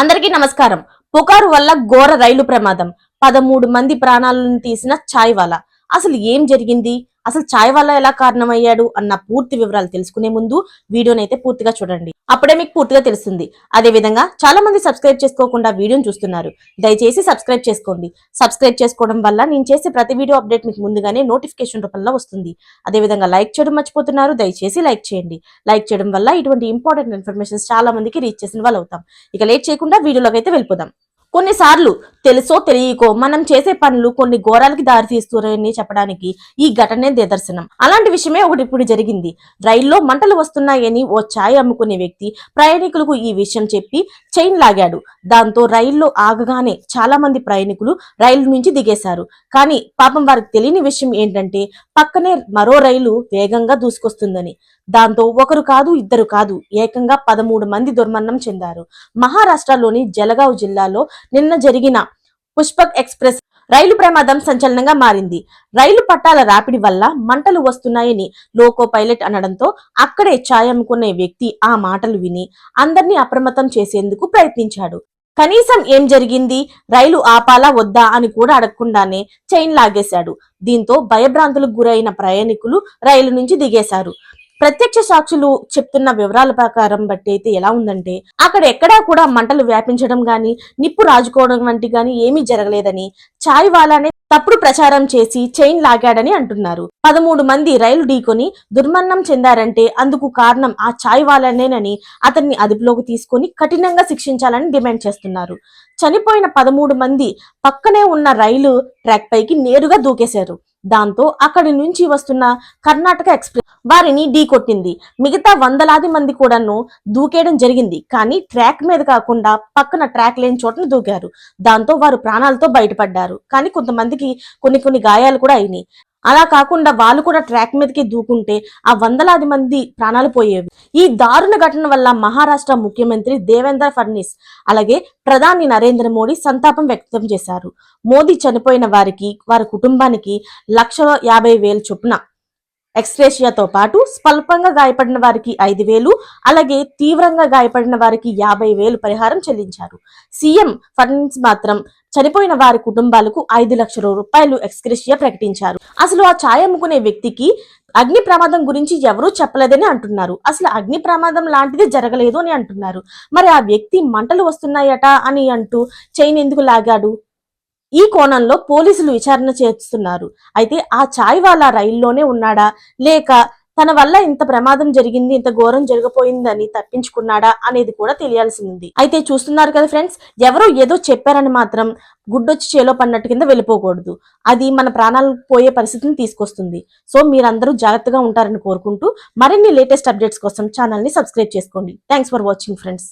అందరికీ నమస్కారం. పుకారు వల్ల ఘోర రైలు ప్రమాదం. పదమూడు మంది ప్రాణాలను తీసిన ఛాయ్ వాలా అసలు ఏం జరిగింది? అసలు ఛాయ్ వల్ల ఎలా కారణమయ్యాడు? అన్న పూర్తి వివరాలు తెలుసుకునే ముందు వీడియోని అయితే పూర్తిగా చూడండి. అప్పుడే మీకు పూర్తిగా తెలుస్తుంది. అదే విధంగా చాలా మంది సబ్స్క్రైబ్ చేసుకోకుండా వీడియోని చూస్తున్నారు. దయచేసి సబ్స్క్రైబ్ చేసుకోండి. సబ్స్క్రైబ్ చేసుకోవడం వల్ల నేను చేసే ప్రతి వీడియో అప్డేట్ మీకు ముందుగానే నోటిఫికేషన్ రూపంలో వస్తుంది. అదే విధంగా లైక్ చేయడం మర్చిపోతున్నారు. దయచేసి లైక్ చేయండి. లైక్ చేయడం వల్ల ఇటువంటి ఇంపార్టెంట్ ఇన్ఫర్మేషన్ చాలా మందికి రీచ్ చేసిన వాళ్ళు అవుతాం ఇక లేట్ చేయకుండా వీడియోలోకి అయితే వెళ్ళిపోదాం. కొన్నిసార్లు తెలుసో తెలియకో మనం చేసే పనులు కొన్ని ఘోరాలకి దారితీస్తున్నాయని చెప్పడానికి ఈ ఘటనే నిదర్శనం. అలాంటి విషయమే ఒకటి ఇప్పుడు జరిగింది. రైల్లో మంటలు వస్తున్నాయని ఓ ఛాయ్ అమ్ముకునే వ్యక్తి ప్రయాణికులకు ఈ విషయం చెప్పి చైన్ లాగాడు. దాంతో రైల్లో ఆగగానే చాలా మంది ప్రయాణికులు రైలు నుంచి దిగేశారు. కానీ పాపం వారికి తెలియని విషయం ఏంటంటే పక్కనే మరో రైలు వేగంగా దూసుకొస్తుందని. దాంతో ఒకరు కాదు ఇద్దరు కాదు ఏకంగా పదమూడు మంది దుర్మరణం చెందారు. మహారాష్ట్రలోని జలగావ్ జిల్లాలో నిన్న జరిగిన పుష్పక్ ఎక్స్ప్రెస్ రైలు ప్రమాదం సంచలనంగా మారింది. రైలు పట్టాల రాపిడి వల్ల మంటలు వస్తున్నాయని లోకో పైలట్ అనడంతో అక్కడే ఛాయమ్ముకునే వ్యక్తి ఆ మాటలు విని అందరినీ అప్రమత్తం చేసేందుకు ప్రయత్నించాడు. కనీసం ఏం జరిగింది? రైలు ఆపాలా వద్దా అని కూడా అడగకుండానే చైన్ లాగేశాడు. దీంతో భయభ్రాంతులకు గురైన ప్రయాణికులు రైలు నుంచి దిగేశారు. ప్రత్యక్ష సాక్షులు చెప్తున్న వివరాల ప్రకారం బట్టి అయితే ఎలా ఉందంటే అక్కడ ఎక్కడా కూడా మంటలు వ్యాపించడం గాని నిప్పు రాజుకోవడం వంటి గాని ఏమీ జరగలేదని చాయ్ వాలానే తప్పుడు ప్రచారం చేసి చైన్ లాగాడని అంటున్నారు. పదమూడు మంది రైలు ఢీకొని దుర్మరణం చెందారంటే అందుకు కారణం ఆ చాయ్ వాలనేనని అతన్ని అదుపులోకి తీసుకొని కఠినంగా శిక్షించాలని డిమాండ్ చేస్తున్నారు. చనిపోయిన పదమూడు మంది పక్కనే ఉన్న రైలు ట్రాక్ పైకి నేరుగా దూకేశారు. దాంతో అక్కడి నుంచి వస్తున్న కర్ణాటక ఎక్స్ప్రెస్ వారిని ఢీకొట్టింది మిగతా వందలాది మంది కూడాను దూకేయడం జరిగింది. కానీ ట్రాక్ మీద కాకుండా పక్కన ట్రాక్ లేని చోటను దూకారు. దాంతో వారు ప్రాణాలతో బయటపడ్డారు. కానీ కొంతమందికి కొన్ని కొన్ని గాయాలు కూడా అయినాయి. అలా కాకుండా వాళ్ళు కూడా ట్రాక్ మీదకి దూకుంటే ఆ వందలాది మంది ప్రాణాలు పోయేవి. ఈ దారుణ ఘటన వల్ల మహారాష్ట్ర ముఖ్యమంత్రి దేవేంద్ర ఫడ్నీస్ అలాగే ప్రధాని నరేంద్ర మోడీ సంతాపం వ్యక్తం చేశారు. మోదీ చనిపోయిన వారికి వారి కుటుంబానికి లక్ష యాభై వేలు చొప్పున ఎక్స్రేషియాతో పాటు స్వల్పంగా గాయపడిన వారికి ఐదు వేలు అలాగే తీవ్రంగా గాయపడిన వారికి యాభై వేలు పరిహారం చెల్లించారు. సీఎం ఫండ్స్ మాత్రం చనిపోయిన వారి కుటుంబాలకు ఐదు లక్షల రూపాయలు ఎక్స్క్రేషియా ప్రకటించారు. అసలు ఆ ఛాయ్ అమ్ముకునే వ్యక్తికి అగ్ని ప్రమాదం గురించి ఎవరూ చెప్పలేదని అంటున్నారు. అసలు అగ్ని ప్రమాదం లాంటిది జరగలేదు అని అంటున్నారు. మరి ఆ వ్యక్తి మంటలు వస్తున్నాయట అని అంటూ చైన్ ఎందుకు లాగాడు? ఈ కోణంలో పోలీసులు విచారణ చేస్తున్నారు. అయితే ఆ చాయ్ వాళ్ళ రైల్లోనే ఉన్నాడా? లేక తన వల్ల ఇంత ప్రమాదం జరిగింది ఇంత ఘోరం జరిగిపోయిందని తప్పించుకున్నాడా అనేది కూడా తెలియాల్సి ఉంది అయితే చూస్తున్నారు కదా ఫ్రెండ్స్ ఎవరో ఏదో చెప్పారని మాత్రం గుడ్డొచ్చి చేలో పన్నట్టు కింద వెళ్ళిపోకూడదు. అది మన ప్రాణాలు పోయే పరిస్థితిని తీసుకొస్తుంది. సో మీరందరూ జాగ్రత్తగా ఉంటారని కోరుకుంటూ మరిన్ని లేటెస్ట్ అప్డేట్స్ కోసం ఛానల్ని సబ్స్క్రైబ్ చేసుకోండి. Thanks for watching friends.